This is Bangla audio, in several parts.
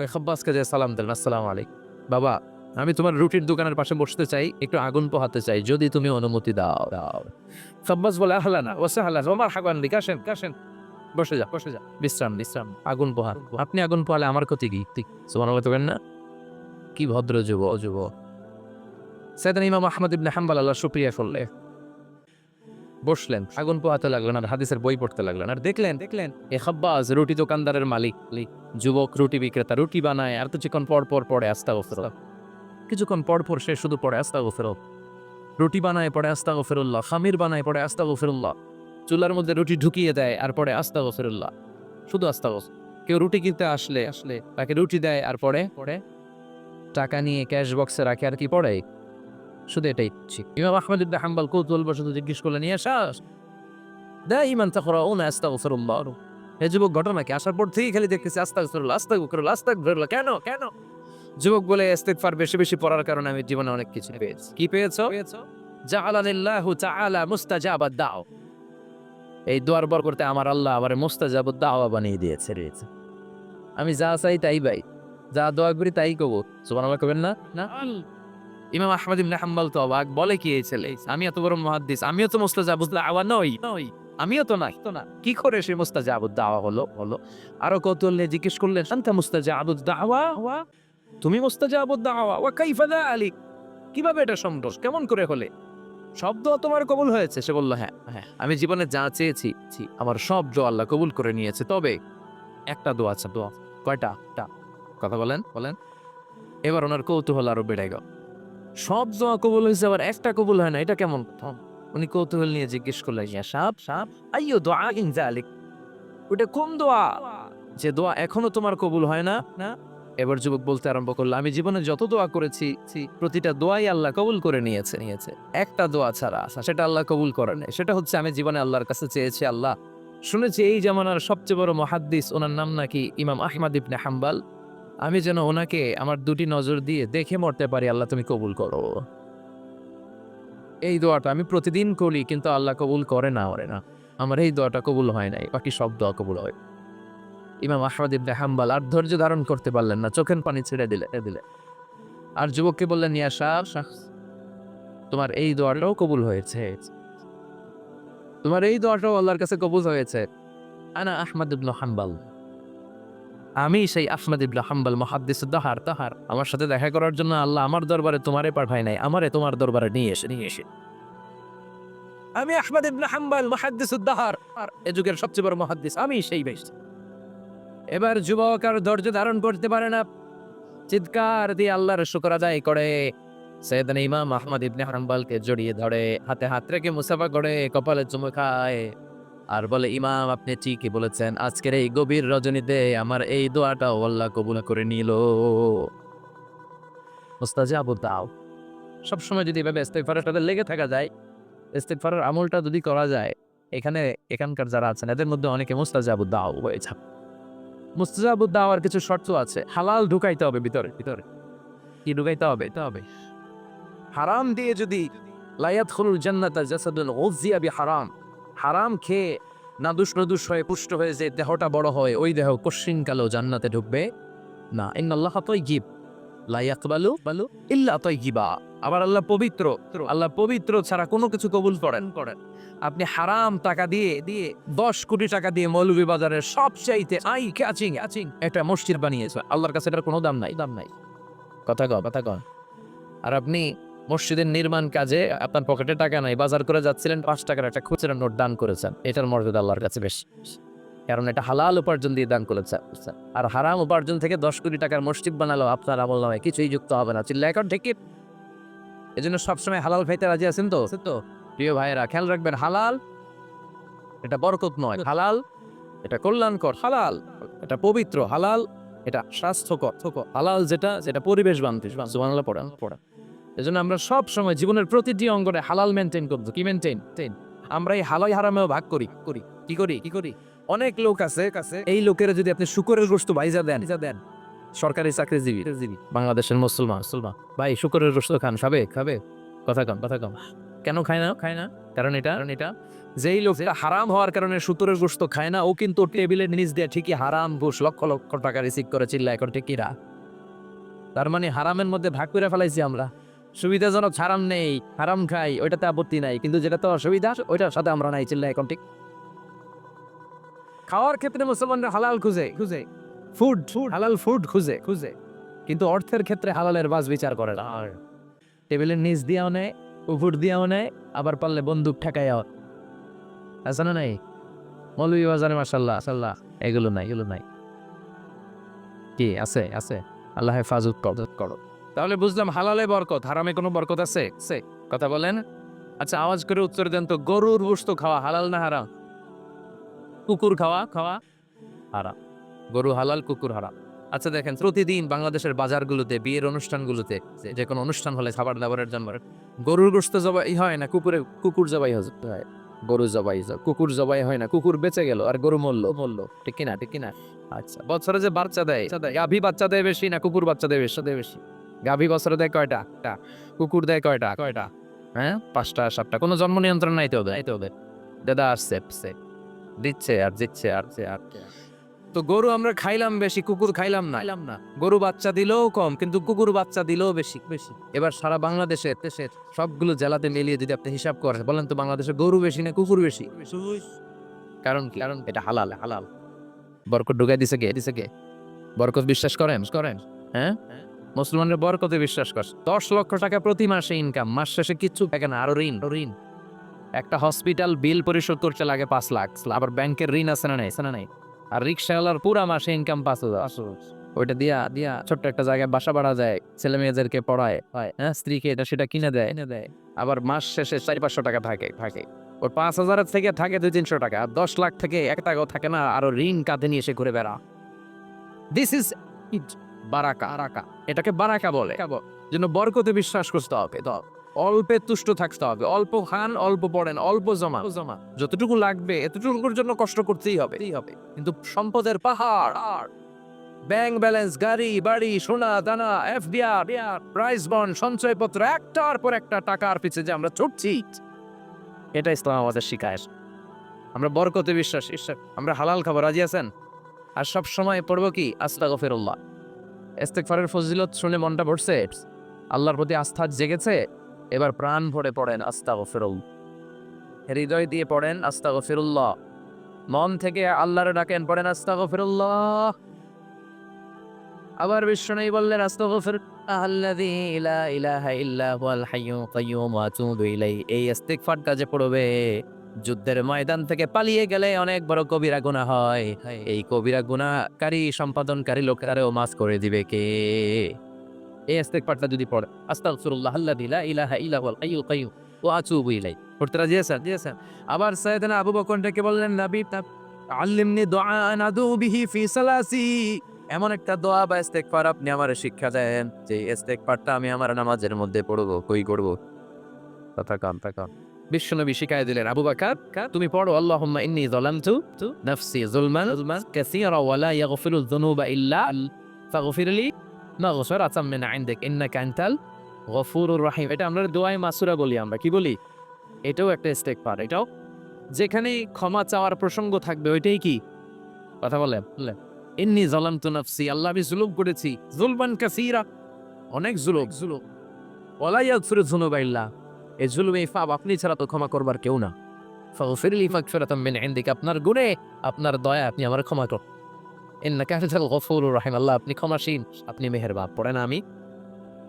ওই খাব্বাসকে যে সালাম দিলেন আসসালামু আলাইকুম। বাবা, আমি তোমার রুটির দোকানের পাশে বসতে চাই, একটু আগুন পোহাতে চাই, যদি তুমি অনুমতি দাও। দাও খাব্বাস বলে আহলা না ওসে হালা ওমার হাগান দি কাশেন কাশেন বসে যা বসে যা বিশ্রাম বিশ্রাম। আগুন পোহান আপনি আগুন পোহালে আমার ক্ষতি কি? ঠিক সুমান বলতে না? কি ভদ্র যুব যুব সেদিন ইমাম আহমদ ইবনে হাম্বাল আল্লাহ সুপ্রিয়া করলে বসলেন। আগুন পোহাতে লাগলেন আর হাদিসের বই পড়তে লাগলেন। আর দেখলেন দেখলেন, এ খাব্বাস রুটি দোকানদারের মালিক যুবক রুটি বিক্রেতা রুটি বানায়, আর কিছুক্ষণ পর পর পড়ে আস্তা ওফেরত কিছুক্ষণ পর পর সে শুধু পড়ে আস্তা ওফেরত রুটি বানায়, পড়ে আস্তা ওফেরুল্লাহ খামির বানায়, পড়ে আস্তা ওফেরুল্লাহ চুলার মধ্যে রুটি ঢুকিয়ে দেয় আর পরে আস্তা ওফেরুল্লাহ শুধু আস্তা ওফ কেউ রুটি কিনতে আসলে আসলে তাকে রুটি দেয় আর পরে পরে টাকা নিয়ে ক্যাশ বক্সে রাখে আর কি পড়ে? শুধু এটাই ঠিক ইমাম আহমদ ইবনে হাম্বাল কৌতূহল বসত জিজ্ঞেস করলেন, ইয়া শাস দা ইমান তখন ও না তাকরা ওনা আস্তাগফিরুল্লাহ। হে যুবক, ঘটনা কি? আসার পর থেকেই খালি দেখতেছি, আস্তাগফিরুল্লাহ আস্তাগফিরুল্লাহ আস্তাগফিরুল্লাহ, কেন কেন? যুবক বলে, ইস্তিগফার বেশি বেশি পড়ার কারণে আমি জীবনে অনেক কিছু পেয়েছি। কি পেয়েছ? জাআলানিল্লাহু তাআলা মুস্তাজাবাদ দাও এই দোয়ার বর করতে আমার আল্লাহ আমার মুস্তাজাবুদ দাওয়া বানিয়ে দিয়েছে, রয়েছে। আমি যা চাই তাই ভাই, যা দোয়া করি তাই কবো সুবহানাল্লাহ কবেন না? না? ইমাম আহমদ ইবনে হাম্বল তো অবাক, বলে কি এই ছেলে? আমি এত বড় মুহাদ্দিস, আমিও তো মুস্তাজাবুদ আওয়া নই। নই আমিও তো না তো না কি করে সে মুস্তাজাবুদ দাওয়া হলো? হলো আরও কৌতূহল নিয়ে জিজ্ঞেস করলেন শান্তা মুস্তাজাবুদ দাওয়া ওয়া তুমি মুস্তাজাবুদ দাওয়া ওয়া কাইফা যালিক কীভাবে এটা সম্ভব? কেমন করে হলে? শব্দ তোমার কবুল হয়েছে? সে বলল হ্যাঁ হ্যাঁ আমি জীবনে যা চেয়েছি আমার সব দোয়া আল্লাহ কবুল করে নিয়েছে। তবে একটা দোয়া আছে, দোয়া। কয়টা? কথা বলেন বলেন। এবার ওনার কৌতূহল আরও বেড়ে গেল। সব জোয়া কবুল হয়েছে আবার একটা কবুল হয় না এটা কেমন কথা? উনি কৌতূহল নিয়ে জিজ্ঞেস করলেন ইয়া সাপ সাপ আইয়ো দোয়া ইন জালিক ওটা কোন দোয়া? যে দোয়া এখনও তোমার কবুল হয় না। না এবার যুবক বলতে আরম্ভ করল আমি জীবনে যত দোয়া করেছি প্রতিটা দোয়াই আল্লাহ কবুল করে নিয়েছে নিয়েছে। একটা দোয়া ছাড়া আছে, সেটা আল্লাহ কবুল করে নেয়। সেটা হচ্ছে আমি জীবনে আল্লাহর কাছে চেয়েছি আল্লাহ শুনেছি এই জামানার সবচেয়ে বড় মহাদ্দিস ওনার নাম নাকি ইমাম আহমদ ইবনে হাম্বাল। আমি যেন ওনাকে আমার দুটি নজর দিয়ে দেখে মরতে পারি আল্লাহ তুমি কবুল করো। এই দোয়াটা আমি প্রতিদিন করি কিন্তু আল্লাহ কবুল করে না ওরে না। আমার এই দোয়াটা কবুল হয় নাই বাকি সব দোয়া কবুল হয়। ইমাম আহমদ ইবনে হাম্বাল আর ধৈর্য ধারণ করতে পারলেন না চোখের পানি ছেড়ে দিলে দিলে। আর যুবককে বললেন ইয়া শাহ, তোমার এই দোয়াটাও কবুল হয়েছে। তোমার এই দোয়াটাও আল্লাহর কাছে কবুল হয়েছে। আনা আহমদ ইবনে হাম্বাল। আমি সেই আহমদ ইবনে হাম্বাল মহাদ্দিস দাহার তাহার। আমার সাথে দেখা করার জন্য আল্লাহ আমার দরবারে তোমারে পাঠায় নাই, আমারে তোমার দরবারে নিয়ে এসে নিয়ে এসে। আমি আহমদ ইবনে হাম্বাল মহাদ্দিস আর এ যুগের সবচেয়ে বড় মহাদ্দিস, আমি সেই বেশ এবার যুবক আর ধৈর্য ধারণ করতে পারে না। চিৎকার দিয়ে আল্লাহর শুকর আদায় করে। সৈয়দান ইমাম আহমদ ইবনে হাম্বালকে জড়িয়ে ধরে, হাতে হাত রেখে মুসাফা করে, কপালে চুমু খায়। আর বলে, ইমাম, আপনি ঠিকই বলেছেন। আজকের এই গভীর রজনীতে আমার এই দোয়াটা আল্লাহ কবুল করে নিল। মুস্তাজাবু দাও সবসময় যদি এভাবে ইস্তেগফারের সাথে লেগে থাকা যায়, ইস্তেগফারের আমলটা যদি করা যায়, এখানে, এখানকার যারা আছেন, এদের মধ্যে অনেকে মুস্তাজাবু দাও হয়ে যাবে। মুস্তাজাবু দাওয়ার কিছু শর্ত আছে। হালাল ঢুকাইতে হবে ভিতরে ভিতরে। কি ঢুকাইতে হবে? তা হবে। হারাম দিয়ে যদি লায়াত খুলুল জান্নাতা জাসাদুল ওজিয়া হারাম হারাম খেয়ে নাদুস নদুস হয়ে পুষ্ট হয়ে যে দেহটা বড় হয়, ওই দেহ কশিন কালো জান্নাতে ঢুকবে। না ইন আল্লাহ তৈ গিব লাইয়াকবালু বালু ইল্লা তৈ গিবা আবার আল্লাহ পবিত্র আল্লাহ পবিত্র ছাড়া কোনো কিছু কবুল করেন। করেন আপনি হারাম টাকা দিয়ে দিয়ে দশ কোটি টাকা দিয়ে মৌলভী বাজারের সব চাইতে আই ক্যাচিং ক্যাচিং একটা মসজিদ বানিয়েছে। আল্লাহর কাছে এটার কোনো দাম নাই। দাম নাই। কথা কন কথা কন। আর আপনি মসজিদের নির্মাণ কাজে আপনার পকেটে টাকা নাই বাজার করে যাচ্ছিলেন পাঁচ টাকার একটা খুচরা নোট দান করেছেন। এটার মর্যাদা আল্লাহর কাছে বেশি। কারণ এটা হালাল উপার্জন দিয়ে দান করেছে আর হারাম উপার্জন থেকে দশ কোটি টাকার মসজিদ বানালো আপনার আমল নামে কিছুই যুক্ত হবে না। চিল্লা এখন ঠিক এই জন্য সবসময় হালাল খাইতে রাজি আছেন তো? তো। প্রিয় ভাইয়েরা খেয়াল রাখবেন হালাল এটা বরকত নয়। হালাল এটা কল্যাণকর হালাল এটা পবিত্র হালাল এটা স্বাস্থ্যকর। হালাল যেটা যেটা পরিবেশ বান্ধব সুবহানাল্লাহ পড়ান। পড়া এজন্য আমরা সব সময় জীবনের প্রতিটি অঙ্গনে হালাল মেনটেন করব। কি মেনটেন টেন আমরা এই হালাই হারামেও ভাগ করি। করি। কি করি? কি করি? অনেক লোক আছে কাছে এই লোকের যদি আপনি শুকরের গোস্ত ভাইজা দেন ভাইজা দেন। সরকারি চাকরিজীবী। বাংলাদেশের মুসলমান মুসলমান। ভাই শুকরের গোস্ত খান খাবে? খাবে? কথা কম কথা কম। কেন খায় না? খায় না। কারণ এটা? কারণ এটা? যেই লোক হারাম হওয়ার কারণে সুতরের গোস্ত খায় না ও কিন্তু টেবিলের নিচ দিয়ে ঠিকই হারাম ঘুষ লক্ষ লক্ষ টাকা রিসিভ করে চিল্লা এখন ঠিকিরা? তার মানে হারামের মধ্যে ভাগ করে ফেলাইছি আমরা। সুবিধাজনক হারাম নেই হারাম খাই ওইটাতে আপত্তি নাই। কিন্তু যেটা তো অসুবিধা ওইটার সাথে আমরা নাই চিল্লা এখন ঠিক? খাওয়ার ক্ষেত্রে মুসলমানরা হালাল খুঁজে খুঁজে। ফুড ফুড হালাল ফুড খুঁজে খুঁজে। কিন্তু অর্থের ক্ষেত্রে হালালের বাস বিচার করে না। আর। টেবিলের নিচ দিয়াও নেয় উপর দিয়াও নেয় আবার পারলে বন্দুক ঠেকাইয়াও। আছে না নাই? মৌলভী বাজারে মাসাল্লাহ সাল্লাহ এগুলো নাই এগুলো নাই। কি আছে আছে। আল্লাহ হেফাজত করো। তাহলে বুঝলাম হালালে বরকত, হারামে কোনো বরকত আছে? সে, কথা বলেন। আচ্ছা আওয়াজ করে উত্তর দেন তো, গরুর গোশত খাওয়া হালাল না হারাম? কুকুর খাওয়া খাওয়া হারাম। গরু হালাল, কুকুর হারাম। আচ্ছা দেখেন, প্রতিদিন বাংলাদেশের বাজারগুলোতে, বিয়ের অনুষ্ঠানগুলোতে, যে- কোনো অনুষ্ঠান হলে খাবার দাবারের জন্য, গরুর গোশত জবাই হয় না, কুকুরে, কুকুর জবাই হয়, গরু জবাই কুকুর জবাই হয় না, কুকুর বেঁচে গেল, আর গরু মরল মরল, ঠিক কিনা ঠিক কিনা? আচ্ছা বছরে যে বাচ্চা দেয়, গাভী বাচ্চা দেয় বেশি না, কুকুর বাচ্চা দেয় বেশি দেয় বেশি। গাভী বছরে দেয় কয়টা? একটা কুকুর দেয় কয়টা? কয়টা? হ্যাঁ? পাঁচটা সাতটা। কোনো জন্ম নিয়ন্ত্রণ নাই তো ওদের? তো ওদের। দাদা আসছে দিচ্ছে আর দিচ্ছে আর আর। তো গরু আমরা খাইলাম বেশি কুকুর খাইলাম না। খাইলাম না। গরু বাচ্চা দিলেও কম কিন্তু কুকুর বাচ্চা দিলেও বেশি। বেশি। এবার সারা বাংলাদেশে দেশের সবগুলো জেলাতে মিলিয়ে যদি আপনি হিসাব করেন বলেন তো বাংলাদেশে গরু বেশি না কুকুর বেশি? কারণ কি? কারণ এটা হালাল হালাল। বরকত ঢুকাই দিছে কে? দিছে কে? বরকত বিশ্বাস করেন? করেন। হ্যাঁ? মুসলমানরা বরকতে বিশ্বাস করে। দশ লক্ষ টাকা প্রতি মাসে ইনকাম মাস শেষে কিচ্ছু থাকে না আরও ঋণ ঋণ। একটা হসপিটাল বিল পরিশোধ করতে লাগে পাঁচ লাখ। আবার ব্যাংকের ঋণ আছে না নাই? না নাই? আর রিক্সাওয়ালার পুরা মাসে ইনকাম পাঁচ হাজার। ওইটা দিয়া দিয়া ছোট্ট একটা জায়গায় বাসা বাড়া যায় ছেলে মেয়েদেরকে পড়ায় হয় হ্যাঁ স্ত্রীকে এটা সেটা কিনে দেয়। কিনে দেয়। আবার মাস শেষে চারি পাঁচশো টাকা থাকে থাকে। ওর পাঁচ হাজারের থেকে থাকে দুই তিনশো টাকা। আর দশ লাখ থেকে এক টাকাও থাকে না আরও ঋণ কাঁধে নিয়ে এসে ঘুরে বেড়া দিস ইজ ইট বারাকা। আরাকা এটাকে বারাকা বলে। যেন বরকতে বিশ্বাস করতে হবে। তো অল্পে তুষ্ট থাকতে হবে। অল্প খান অল্প পড়েন অল্প জমা জমা যতটুকু লাগবে এতটুকুর জন্য কষ্ট করতেই হবে। হবে। কিন্তু সম্পদের পাহাড় আর ব্যাংক ব্যালেন্স গাড়ি বাড়ি সোনা দানা এফডিআর প্রাইস বন্ড সঞ্চয়পত্র একটার পর একটা টাকার পিছে যে আমরা ছুটছি। এটা ইসলাম আমাদের শিখায়। আমরা বরকতে বিশ্বাস। আমরা হালাল খাবার রাজি আছেন? আর সব সময় পড়ব কি? আস্তা আস্তাগফিরুল্লাহ। ইস্তেগফারের ফজিলত শুনে মনটা ভরছে। আল্লাহর প্রতি আস্থা জেগেছে। এবার প্রাণ ভরে পড়েন আস্তাগফিরুল্লাহ হৃদয় দিয়ে পড়েন আস্তাগফিরুল্লাহ। মন থেকে আল্লাহরে ডাকেন, পড়েন আস্তাগফিরুল্লাহ। আবার বিশ্ব নেই বললেন, আস্তাগফির আল্লাযী লা ইলাহা ইল্লা হুয়াল হাইয়্যুল কাইয়্যুম ওয়া আতুবু ইলাইহি। এই ইস্তিগফার কাজে পড়বে। যুদ্ধের ময়দান থেকে পালিয়ে গেলে অনেক বড় কবিরা গুনাহ হয়। এই কবিরা গুনাহকারী সম্পাদনকারী লোকেরাও মাফ করে দিবে কে? এই ইস্তিগফারটা যদি পড়ে, আস্তাগফিরুল্লাহ আল্লাযী লা ইলাহা ইল্লা হুয়াল হাইয়্যুল কাইয়্যুম ওয়া আতুবু ইলাইহি। পড়তে রাজি আছেন? জি আছেন। আবার সাইয়েদনা আবু বকর ডেকে বললেন, নবী, আল্লিমনি দুআআন আদু বিহি ফি সালাসি। এমন একটা দোয়া বা ইস্তেগফার আপনি আমারে শিক্ষা দেন, যে ইস্তেগফারটা আমি আমার নামাজের মধ্যে পড়ব, কই করব? কথা কান কান। বিশ্বনবী শিখাই দিলেন, আবু বকর, তুমি পড়ো, আল্লাহুম্মা ইন্নী যালামতু নাফসি যুলমান কাসীরা ওয়া লা ইয়াগফিরু যুনুবা ইল্লা ফাগফির লি মাগফিরাতাম মিন ইনদিক, ইন্নাকা আনতাল গফুরুর রহিম। এটা আমরা দোয়ায়ে মাসুরা বলি আমরা, কি বলি? এটাও একটা ইস্তেগফার, এটাও। যেখানে ক্ষমা চাওয়ার প্রসঙ্গ থাকবে, ওইটাই কি? কথা বলেন। ইন্নি জালামতু নাফসি, আল্লাহ আমি জুলুম করেছি জুলমান কাসীরা, অনেক জুলুম। জুলুম ওয়ালা ইয়াগফিরু যুনুবা ইল্লা এই জুলুম এই আপনি ছাড়া তো ক্ষমা করবার কেউ না। আপনার গুণে, আপনার দয়া আপনি আমার ক্ষমা কর ইন্নাকা আনতাল গফুরুর রহিম। আল্লাহ, আপনি আপনি মেহেরবান। পড়েন আমি।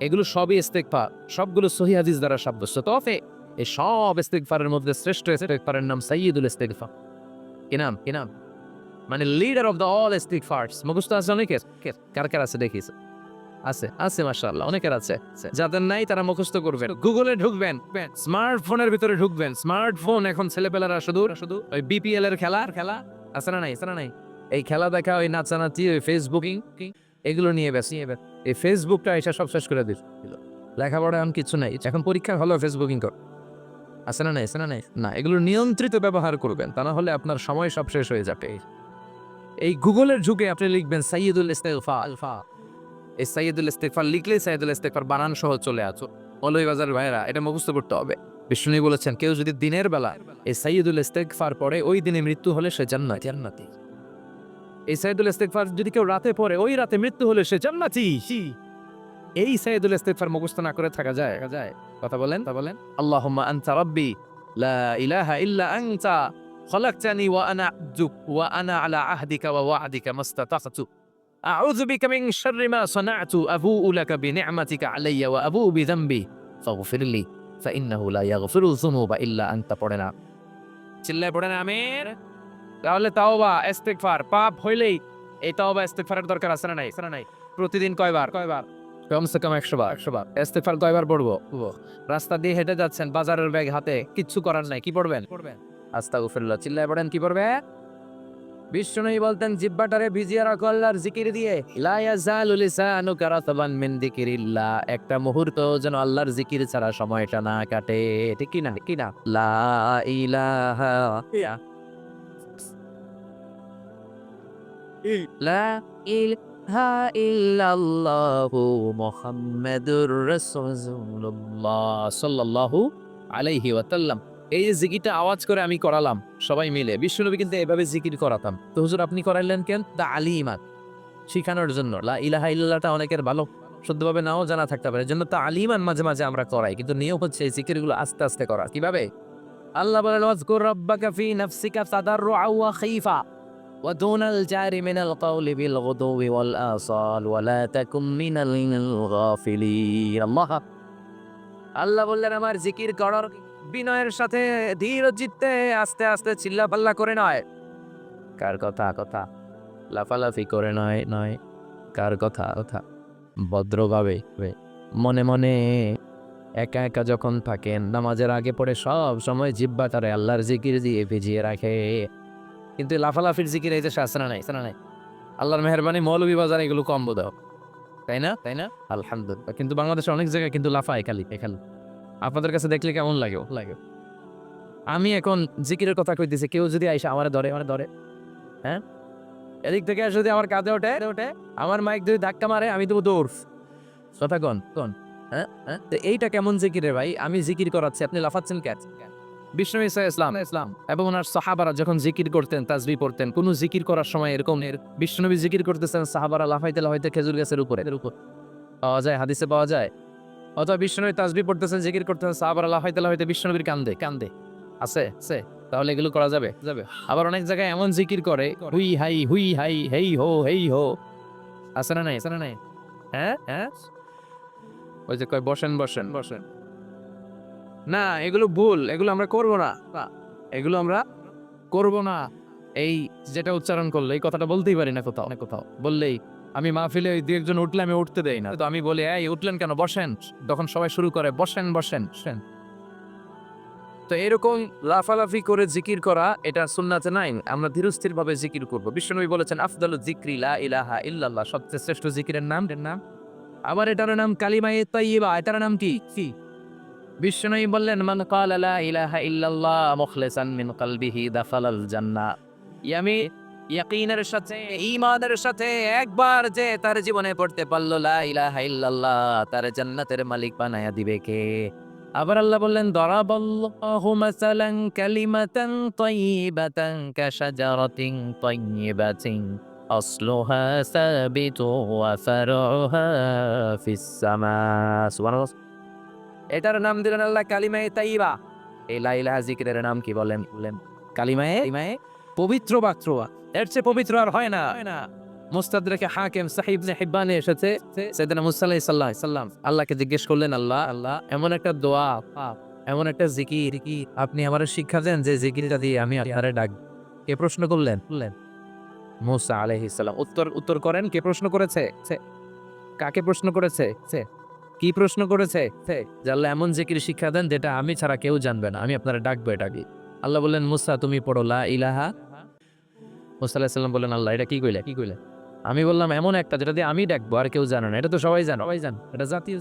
এগুলো সবই ইস্তেগফার। সবগুলো সহিহ হাদিস দ্বারা সাব্যস্ত। তবে এই সব ইস্তেগফারের মধ্যে শ্রেষ্ঠ ইস্তেগফারের নাম সাইয়্যিদুল ইস্তেগফার। কি নাম? কি নাম? মানে লিডার অফ দ্য অল ইস্তিগফারস। মুখস্থ আছে অনেকের? কার কার আছে দেখিস আছে আছে, মাশাআল্লাহ, অনেকের আছে। যাদের নাই, তারা মুখস্থ করবেন। গুগলে ঢুকবেন স্মার্টফোনের ভিতরে ঢুকবেন। স্মার্টফোন এখন ছেলেপেলারা শুধু শুধু ওই বিপিএল এর খেলা খেলা, আছে না নাই, আছে না নাই? এই খেলা দেখা, ওই নাচানাচি, ওই ফেসবুকিং এগুলো নিয়ে বেশি এই ফেসবুকটা এসে সব শেষ করে দিল। লেখাপড়া এখন কিছু নাই, এখন পরীক্ষা হলো ফেসবুকিং কর আছে না নাই, আছে না নাই? না, এগুলো নিয়ন্ত্রিত ব্যবহার করবেন, তা না হলে আপনার সময় সব শেষ হয়ে যাবে। এই গুগলের যুগে আপনি লিখবেন সাইয়দুল ইস্তেগফা আলফা এই সাইয়েদুল ইস্তেকফার লিখলে সাইয়েদুল ইস্তেকফার বানান সহ চলে আছো। অলই বাজার ভাইরা এটা মুখস্থ করতে হবে। বিষ্ণুনি বলেছেন কেউ যদি দিনের বেলা এই সাইয়েদুল ইস্তেকফার পরে ওই দিনে মৃত্যু হলে সে জান্নাতি। জান্নাতি। এই সাইয়েদুল ইস্তেকফার যদি কেউ রাতে পড়ে ওই রাতে মৃত্যু হলে সে জান্নাতি। এই সাইয়েদুল ইস্তেকফার মুখস্থ না করে থাকা যায়? যায়। কথা বলেন। তা বলেন। আল্লাহুম্মা আনতা রাব্বি লা ইলাহা ইল্লা আনতা খলাকতানি ওয়া আনা আবদুক ওয়া আনা আলা আহদিকা ওয়া ওয়া'দিকা মাস্তাতা'তু আউযু বিকা মিন শাররি মা সানাতু আবুউ পড়ে না। পড়ে না আমির। তাহলে তাওবা ইস্তিগফার পাপ হইলেই এই তাওবা ইস্তিগফারের দরকার আছে না নাই? আছে নাই? প্রতিদিন কয়বার? কয়বার? কমসে কম একশো বার। একশো বার। ইস্তেফার কয়বার পড়ব? রাস্তা দিয়ে হেঁটে যাচ্ছেন বাজারের ব্যাগ হাতে কিচ্ছু করার নাই কি পড়বেন? পড়বেন? আস্তা উফিল্লা চিল্লায় পড়েন কি পড়বে বিষ্ণুই বলতেন, জিব্বাটারে ভিজিয়ে রাখো আল্লাহর জিকির দিয়ে। মিন যিকিরিল্লাহ। একটা মুহূর্ত যেন আল্লাহর জিকির ছাড়া সময়টা না কাটে। ঠিক না কি না লা ইলাহা লা ইলাহা ইল্লাল্লাহু মুহাম্মাদুর রাসূলুল্লাহ সাল্লাল্লাহু আলাইহি ওয়া সাল্লাম এই যে জিকিরটা আওয়াজ করে আমি করালাম, সবাই মিলে। বিশ্বনবী কিন্তু এভাবে জিকির করাতাম। তো হুজুর, আপনি করাইলেন কেন? তা আলী ইমান শিখানোর জন্য। লা ইলাহা ইল্লাটা অনেকের ভালো। শুদ্ধভাবে নাও জানা থাকতে পারে। জন্য তা আলিমান মাঝে মাঝে আমরা করাই। কিন্তু নিয়ম হচ্ছে এই জিকিরগুলো আস্তে আস্তে করা। কীভাবে? আল্লাহ বলে ওয়াজকুর রাব্বাকা ফি নাফসিকা সাদার ওয়া খাইফা ওয়া দুনাল জারি মিনাল কওলি বিল গুদুবি ওয়াল আসাল ওয়া লা তাকুম মিনাল গাফিলিন। আল্লাহ আল্লাহ বললেন, আমার জিকির করার বিনয়ের সাথে ধীর চিত্তে আস্তে আস্তে চিল্লা পাল্লা করে নয়। কার কথা কথা? লাফালাফি করে নয় নয়। কার কথা কথা? ভদ্রভাবে মনে মনে একা একা যখন থাকেন, নামাজের আগে পড়ে সব সময় জিব্বা তারে আল্লাহর জিকির দিয়ে ভিজিয়ে রাখে। কিন্তু লাফালাফির জিকির এই যে শাস্ত্রা নাই শাস্ত্রা নাই। আল্লাহর মেহরবানি মৌলভী বাজার এগুলো কম দাও তাই না? তাই না? আলহামদুলিল্লাহ। কিন্তু বাংলাদেশে অনেক জায়গায় কিন্তু লাফায় খালি এখানে আপনাদের কাছে দেখলে কেমন লাগে? লাগে। আমি এখন জিকিরের কথা কইতেছি কেউ যদি আইসা আমার ধরে আমার ধরে হ্যাঁ? এদিক থেকে যদি আমার কাঁধে ওঠে ওঠে আমার মাইক যদি ধাক্কা মারে আমি তো দৌড়। কথা কন কন হ্যাঁ হ্যাঁ? তো এইটা কেমন জিকিরে ভাই? আমি জিকির করাচ্ছি আপনি লাফাচ্ছেন কেন? বিষ্ণু ইসা ইসলাম ইসলাম এবং ওনার সাহাবারা যখন জিকির করতেন তাজবি পড়তেন কোন জিকির করার সময় এরকম এর বিষ্ণুনবী জিকির করতেছেন সাহাবারা লাফাইতে লাফাইতে খেজুর গাছের উপরে উপর। পাওয়া যায় হাদিসে পাওয়া যায়। অথবা বিষ্ণুনবী তাজবি পড়তেছেন জিকির করতেছেন সাহাবারা লাফাইতে লাফাইতে বিষ্ণুনবীর কান্দে কান্দে। আছে আছে তাহলে এগুলো করা যাবে? যাবে। আবার অনেক জায়গায় এমন জিকির করে হুই হাই হুই হাই হেই হো হেই হো। আছে না নাই? আছে না নাই? হ্যাঁ? হ্যাঁ? ওই যে কয় বসেন বসেন বসেন। না এগুলো ভুল এগুলো আমরা করব না। না, এগুলো আমরা করব না। এই যেটা উচ্চারণ করল এই কথাটা বলতেই পারি না কোথাও অনেক কোথাও। বললেই আমি মাহফিলে ওই দু একজন উঠলে আমি উঠতে দেই না। তো আমি বলি, এই, উঠলেন কেন? বসেন। তখন সবাই শুরু করে, বসেন বসেন বসেন। তো এরকম লাফালাফি করে জিকির করা, এটা সুন্নাতে নাই। আমরা ধীরস্থির ভাবে জিকির করব। বিশ্বনবী বলেছেন, আফদালু জিক্রি লা ইলাহা ইল্লাল্লাহ। সবচেয়ে শ্রেষ্ঠ জিকিরের নাম? এর নাম? আবার এটার নাম কালিমায়ে তাইয়্যিবা এটার নাম কি? কি? বিশ্বনবী বললেন, মান ক্বালা লা ইলাহা ইল্লাল্লাহ মুখলিসান মিন কলবিহি দাখালাল জান্নাহ। ইয়ামি ইয়াকিনের সাথে, ঈমানের সাথে একবার যে তার জীবনে পড়তে পারল, লা ইলাহা ইল্লাল্লাহ, তার জান্নাতের মালিক বানায়া দিবে কে? আবার আল্লাহ বললেন, দরাবাল্লাহু মাসালান কালিমাতান তাইয়িবাতান কাশাজারাতিন তাইয়িবাতিন, আসলুহা সাবিতু ওয়া ফারউহা ফিস সামা সুবহানাল্লাহ। এটার নাম দিলেন আল্লাহ কালিমায়ে তাইয়িবা। এই লা ইলাহা জিকিরের নাম কি বলেন? বলেন, কালিমায়ে? কালিমায়ে পবিত্র বাক্রোয়া। এর চেয়ে পবিত্র আর হয় না। হাকিম সাহিব এসেছে। সাইয়েদনা মুসা আলাইহিস সাল্লাম আল্লাহকে জিজ্ঞেস করলেন, আল্লাহ আল্লাহ, এমন একটা দোয়া, এমন একটা জিকির কি আপনি আমার শিক্ষা দেন যে জিকিরটা দিয়ে আমি ডাক। কে প্রশ্ন করলেন? বললেন মুসা সালাম। উত্তর উত্তর করেন, কে প্রশ্ন করেছে? কাকে প্রশ্ন করেছে? কি প্রশ্ন করেছে? যে এমন জিকির শিক্ষা দেন যেটা আমি ছাড়া কেউ জানবে না, আমি আপনারা ডাকবো এটা কি আল্লাহ বললেন, মুসা, তুমি পড়ো লা ইলাহা মুসা আলাইহিস সালাম বললেন, আল্লাহ, এটা কি কইলে? কি কইলে? আমি বললাম, এমন একটা যেটা দিয়ে আমি ডাকবো, আর কেউ জানো না। এটা তো সবাই জানো। সবাই জানো। এটা জাতীয়